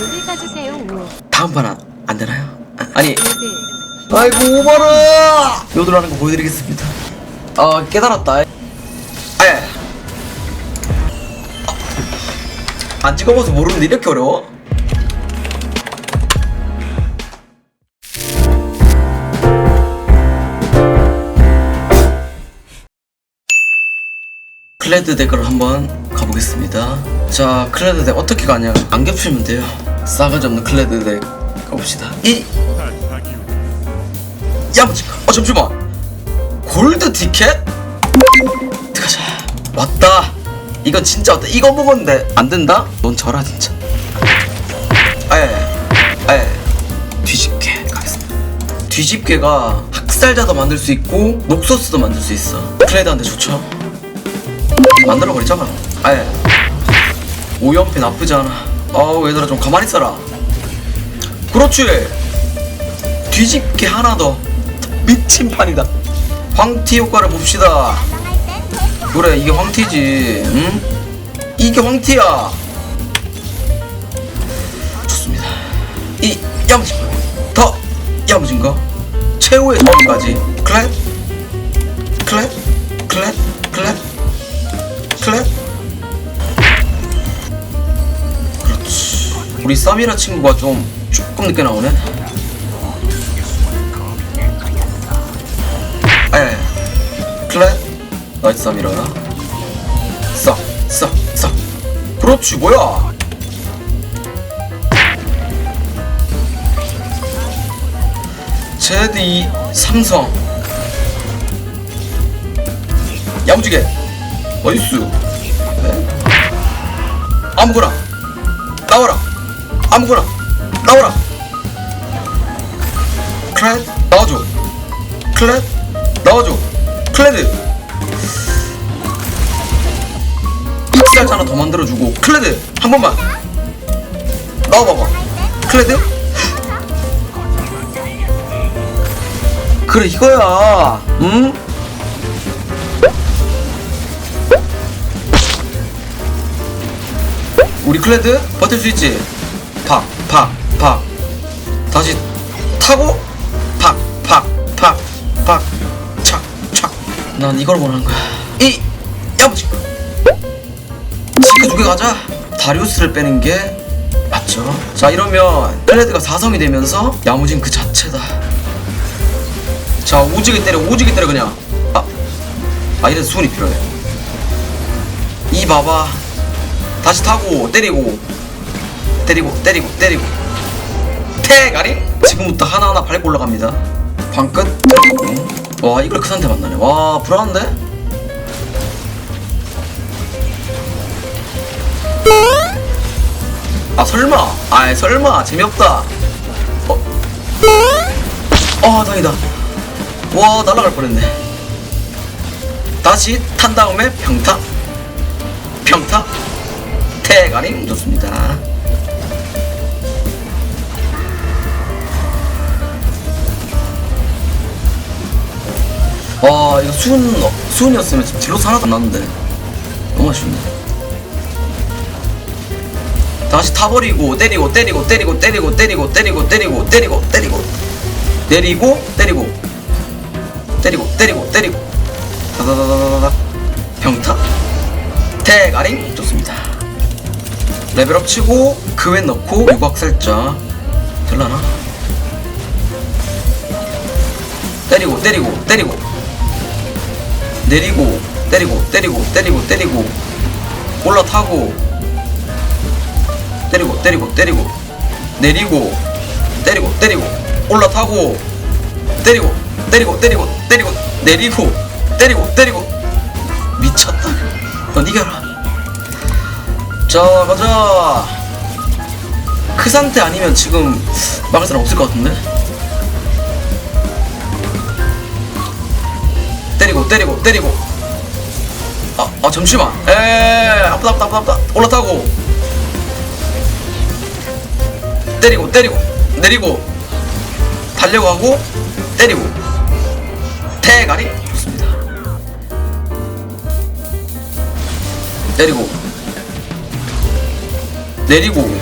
여기 가주세요. 우. 다음 판안 되나요? 아, 아니 여기. 아이고 오바라 요들하는 거 보여드리겠습니다 아 깨달았다 아예 아, 안 찍어봐서 모르는데 이렇게 어려워? 클레드 덱으로 한번 가보겠습니다 자 클레드 덱 어떻게 가냐 안 겹치면 돼요 싸가지 없는 클레드 덱 가봅시다. 이 야무지 어 잠시만. 골드 티켓? 들어가자. 왔다. 이거 진짜 왔다. 이거 먹었는데 안 된다? 넌 져라 진짜. 아예 아예. 뒤집게 가겠습니다. 뒤집개가 학살자도 만들 수 있고 녹소스도 만들 수 있어. 클레드한테 좋죠? 만들어 버리잖아 아예. 오연패 나쁘지 않아 어우 얘들아 좀 가만히 있어라. 그렇지. 뒤집개 하나 더. 미친 판이다. 황티 효과를 봅시다. 그래 이게 황티지. 응? 이게 황티야. 좋습니다. 이 야무진 더 야무진 거 최후의 클랩 클랩? 클랩? 클랩 우리 사미라 친구가 좀 조금 늦게 나오네. 아예 클랩 나이스 사미라 싹싹싹 그렇지 뭐야? 이 삼성. 야무지게. 어이스 네. 아무거나. 나와라 아무거나 나와라. 클랩 나와줘. 클랩 나와줘. 클레드 학살자 하나 더 만들어주고 클레드 한 번만. 나와봐봐. 클레드 그래 이거야. 응? 우리 클레드 버틸 수 있지? 다시 타고 팍, 팍, 팍, 팍, 착, 착. 난 이걸 원하는 거야. 이 야무지. 지크 두개 가자. 다리우스를 빼는 게 맞죠? 자 이러면 클레드가 4성이 되면서 야무진 그 자체다. 자 오지게 때려, 오지게 때려 그냥. 아, 아 이래서 수은이 필요해. 이 봐봐. 다시 타고 때리고 때리고 때리고 때리고 태가리? 지금부터 하나하나 밟고 올라갑니다. 방끝. 와 이걸 그 상태 만나네. 와 불안한데? 아 설마. 아 설마. 재미없다. 어? 아 다행이다. 와 날아갈 뻔했네. 다시 탄 다음에 평타. 평타. 태가림 좋습니다. 와 이거 수은 수은이었으면 지금 딜로스 하나도 안 났는데. 너무 아쉽네. 다시 타버리고 때리고 때리고 때리고 때리고 때리고 때리고 때리고 때리고 때리고. 때리고 때리고. 때리고 때리고 때리고. 다다다다다다. 평타? 대가링? 좋습니다. 레벨업 치고 그웬 넣고 유곽 살짝. 될라나? 때리고 때리고 때리고 내리고 때리고 때리고 때리고 때리고 올라타고 때리고 때리고 때리고 내리고 때리고 때리고 올라타고 때리고 때리고 때리고 때리고 내리고 때리고 때리고. 미쳤다. 넌 이겨라. 자 가자. 그 상태 아니면 지금 막을 사람 없을 것 같은데 때리고 때리고. 아, 아 잠시만. 에 아프다 아프다 아프다 올라타고. 때리고 때리고. 내리고. 달려고 하고 때리고. 대가리. 좋습니다. 때리고. 내리고.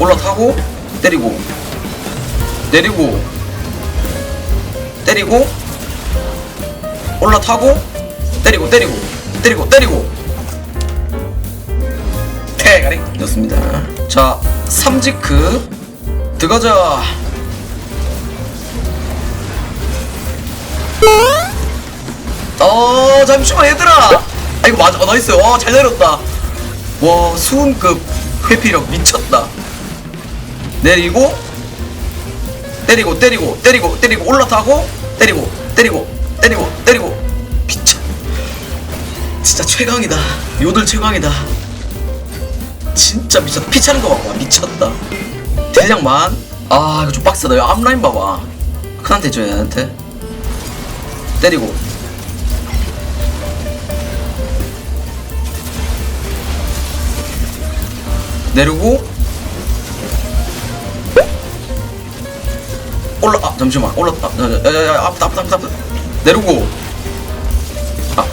올라타고 때리고. 내리고 때리고 올라타고 때리고 때리고 때리고 때리고. 대가리 넣습니다. 자 삼지크 들어가자. 어 잠시만 얘들아. 아 이거 맞아. 어, 나이스. 와잘 내렸다. 와 수은급 회피력 미쳤다. 내리고 때리고 때리고 때리고 때리고 올라타고 때리고 때리고 때리고 때리고. 미쳐. 진짜 최강이다. 요들 최강이다. 진짜 미쳤다. 피 차는 거 봐봐 미쳤다. 딜량만. 아 이거 좀 빡세다. 야 앞라인 봐봐. 큰한테 줘야 얘한테. 때리고. 내리고 올라 아 잠시만 올랐다. 야야야 앞다 앞다 앞다 내리고. 아.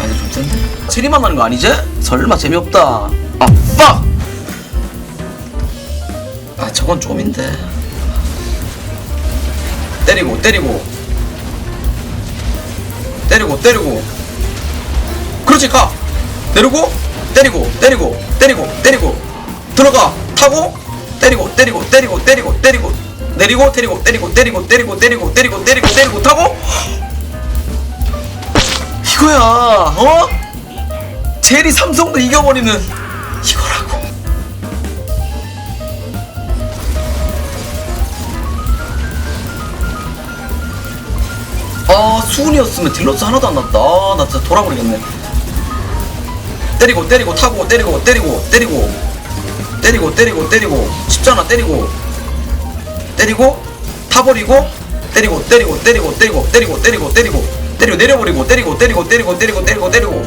아니 좀 센데? 체리만 하는 거 아니지? 설마 재미없다. 아 빡! 아 저건 좀인데. 때리고 때리고. 때리고 때리고. 그렇지 가. 내리고 때리고 때리고 때리고 때리고. 들어가. 타고. 때리고 때리고 때리고 때리고 때리고 내리고 때리고 때리고 때리고 때리고 때리고 때리고 때리고 때리고 타고 이거야 어? 제리 삼성도 이겨버리는 이거라고 아 수은이었으면 딜러스 하나도 안 났다 아, 나 진짜 돌아버리겠네 때리고 때리고 타고 때리고 때리고 때리고 때리고 때리고 때리고 쉽잖아 때리고 때리고 타버리고 때리고 때리고 때리고 때리고 때리고 때리고 때리고 때리고 내려버리고 때리고 때리고 때리고 때리고 때리고 때리고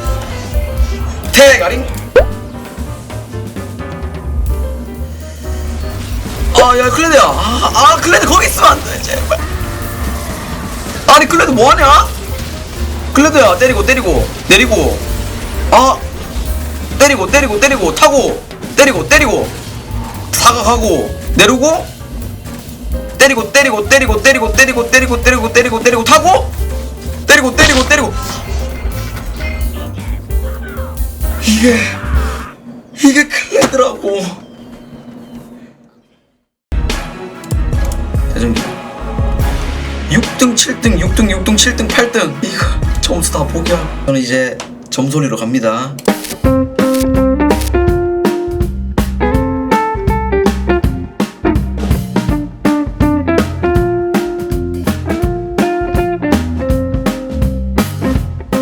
태가링 아야 클레드야 아, 아 클레드 거기 있으면 안돼 제발 아니 클레드 뭐하냐 클레드야 때리고 때리고 내리고 아 때리고 때리고 때리고 타고 때리고 때리고 사각하고 내리고 때리고 때리고 때리고 때리고 때리고 때리고 때리고 때리고 때리고 타고 때리고 때리고 때리고. 이게 이게 클레드라고. 대전기. 6등 7등 6등 6등 7등 8등. 이거 점수 다 포기야 저는 이제 점소리로 갑니다